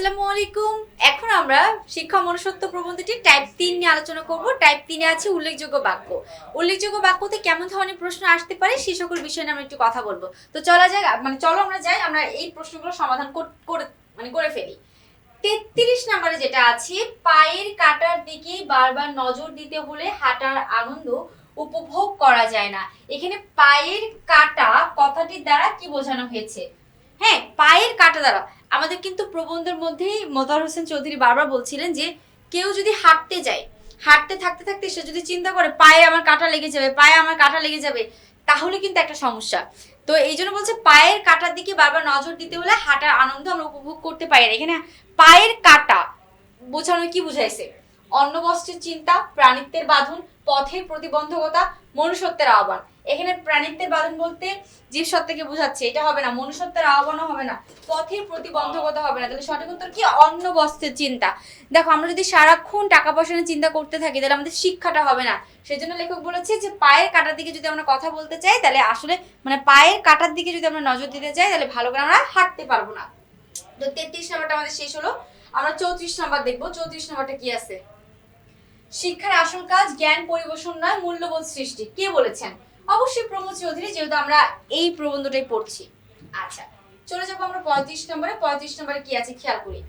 আসসালামু আলাইকুম। এখন আমরা শিক্ষা মনুষ্যত্ব প্রবন্ধটি টাইপ তিন নিয়ে আলোচনা করব। টাইপ তিনে আছে উল্লেখযোগ্য বাক্য। উল্লেখযোগ্য বাক্যতে কেমন ধরনের প্রশ্ন আসতে পারে সেই সকল বিষয় আমরা একটু কথা বলব। তো চলা যাক মানে চলো আমরা যাই, আমরা এই প্রশ্নগুলো সমাধান করে মানে করে ফেলি। তেত্রিশ নম্বরে যেটা আছে, পায়ের কাটার দিকে বারবার নজর দিতে হলে হাঁটার আনন্দ উপভোগ করা যায় না। এখানে পায়ের কাটা কথাটির দ্বারা কি বোঝানো হয়েছে? হ্যাঁ পায়ের কাটা দ্বারা। আমাদের কিন্তু প্রবন্ধের মধ্যেই মোতার হোসেন চৌধুরী বারবার বলছিলেন যে, কেউ যদি হাঁটতে যায়, হাঁটতে থাকতে থাকতে সে যদি চিন্তা করে, পায়ে আমার কাটা লেগে যাবে, পায়ে আমার কাটা লেগে যাবে, তাহলে কিন্তু একটা সমস্যা। তো এই জন্য বলছে, পায়ের কাটার দিকে বারবার নজর দিতে হলে হাঁটার আনন্দ আমরা উপভোগ করতে পারি না। এখানে পায়ের কাটা বোঝানো কি বুঝাইছে? অন্ন বস্ত্রের চিন্তা, প্রাণিত্বের বাঁধন, পথের প্রতিবন্ধকতা, মনুষ্যত্বের আহ্বান। এখানে প্রাণিত্বের বাঁধন বলতে জীবসত্তাকে বোঝাচ্ছে। এটা হবে না, মনুষ্যত্বের আহ্বানও হবে না, পথের প্রতিবন্ধকতা হবে না। তাহলে সঠিক উত্তর কি? অন্ন বস্ত্রের চিন্তা। দেখো, আমরা যদি সারাক্ষণ টাকা পয়সা নিয়ে চিন্তা করতে থাকি, তাহলে আমাদের শিক্ষাটা হবে না। সেজন্য লেখক বলেছে যে, পায়ের কাটার দিকে যদি আমরা কথা বলতে চাই, তাহলে আসলে মানে পায়ের কাটার দিকে যদি আমরা নজর দিতে চাই, তাহলে ভালো করে আমরা হাঁটতে পারব না। তো তেত্রিশ নাম্বারটা আমাদের শেষ হলো। আমরা চৌত্রিশ নাম্বার দেখব। চৌত্রিশ নাম্বারটা কি আছে? শিক্ষার আসল কাজ জ্ঞান পরিবেশন নয়, মূল্যবোধ সৃষ্টি। কে বলেছেন? অবশ্যই প্রমোদ চৌধুরী, যেহেতু আমরা এই প্রবন্ধটাই পড়ছি। আচ্ছা চলে যাব আমরা পঁয়ত্রিশ নম্বরে। পঁয়ত্রিশ নম্বরে কি আছে? খেয়াল করি।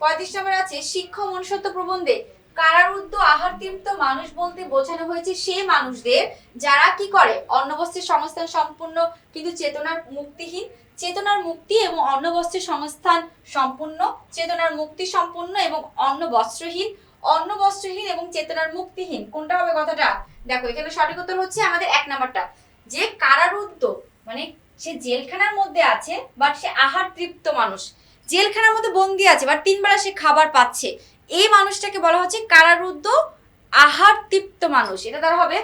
পঁয়ত্রিশ নম্বরে আছে শিক্ষা মনুষ্যত্ব প্রবন্ধে কারারুদ্ধ আহার তৃপ্ত মানুষ বলতে বোঝানো হয়েছে সেই মানুষদের যারা কি করে? অন্নবস্ত্রের সংস্থান সম্পূর্ণ কিন্তু চেতনার মুক্তিহীন, চেতনার মুক্তি এবং অন্নবস্ত্রের সংস্থান সম্পূর্ণ, চেতনার মুক্তি সম্পূর্ণ এবং অন্ন বস্ত্রহীন অন্ন বস্ত্রহীন এবং চেতনার মুক্তিহীন। কোনটা হবে কথাটা? দেখো, এখানে সঠিক উত্তর হচ্ছে আমাদের এক নাম্বারটা। যে কারারুদ্ধ মানে সে জেলখানার মধ্যে আছে বাট সে আহার তৃপ্ত মানুষ। জেলখানার মধ্যে বন্দি আছে বাট তিন বেলা সে খাবার পাচ্ছে। এই মানুষটাকে বলা হচ্ছে কারারুদ্ধ, আহার তৃপ্ত মানুষ। এটা তার হবে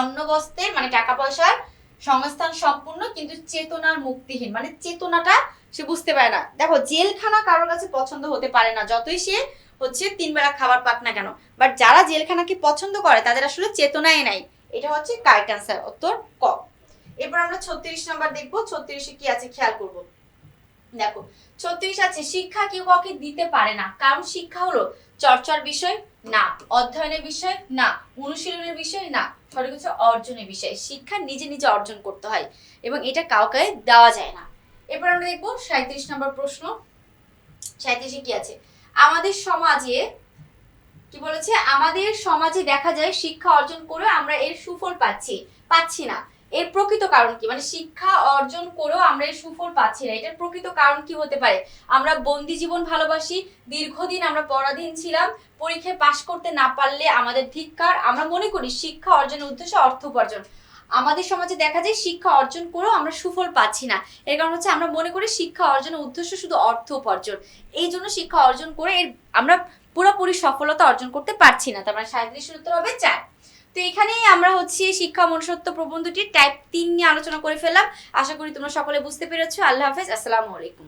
অন্ন বস্ত্রের মানে টাকা পয়সার সংস্থান সম্পূর্ণ, কিন্তু চেতনার মুক্তিহীন। মানে চেতনাটা সে বুঝতে পারে না। দেখো, জেলখানা কারোর কাছে পছন্দ হতে পারে না। যতই সে হচ্ছে তিন বেলা খাবার পাক না কেন? বাট যারা জেলখানাকে পছন্দ করে, তাদের আসলে চেতনাই নাই। এটা হচ্ছে কারেক্ট অ্যান্সার উত্তর ক। এরপর আমরা ছত্রিশ নাম্বার দেখব, ছত্রিশে কি আছে খেয়াল করব। দেখো, ছত্রিশ আছে, শিক্ষা কেউ কাউকে দিতে পারে না। কারণ শিক্ষা হলো চর্চার বিষয়, না। অধ্যয়নের বিষয়, না। অনুশীলনের বিষয়, না। সঠিক হচ্ছে অর্জনের বিষয়। শিক্ষা নিজে নিজে অর্জন করতে হয় এবং এটা কাউকে দেওয়া যায় না। এরপর আমরা দেখব সাঁত্রিশ নম্বর প্রশ্ন। সাঁত্রিশে কি আছে? আমাদের সমাজে, কি বলেছে? আমাদের সমাজে দেখা যায় শিক্ষা অর্জন করে আমরা এর সুফল পাচ্ছি পাচ্ছি না। এর প্রকৃত কারণ কি? মানে শিক্ষা অর্জন করেও আমরা এর সুফল পাচ্ছি না। এটার প্রকৃত কারণ কি হতে পারে? আমরা বন্দি জীবন ভালোবাসি, দীর্ঘদিন আমরা পরাধীন ছিলাম, পরীক্ষায় পাশ করতে না পারলে আমাদের ধিক্কার, আমরা মনে করি শিক্ষা অর্জনের উদ্দেশ্য অর্থ উপার্জন। আমাদের সমাজে দেখা যায় শিক্ষা অর্জন করেও আমরা সুফল পাচ্ছি না। এর কারণ হচ্ছে আমরা মনে করি শিক্ষা অর্জনের উদ্দেশ্য শুধু অর্থ উপার্জন। এই জন্য শিক্ষা অর্জন করে এর আমরা পুরোপুরি সফলতা অর্জন করতে পারছি না। তার মানে সাঁত্রিশের উত্তর হবে চার। তো এখানেই আমরা হচ্ছে শিক্ষা মনুষ্যত্ব প্রবন্ধটি টাইপ তিন নিয়ে আলোচনা করে ফেললাম। আশা করি তোমরা সকলে বুঝতে পেরেছ। আল্লাহ হাফেজ। আসসালামু আলাইকুম।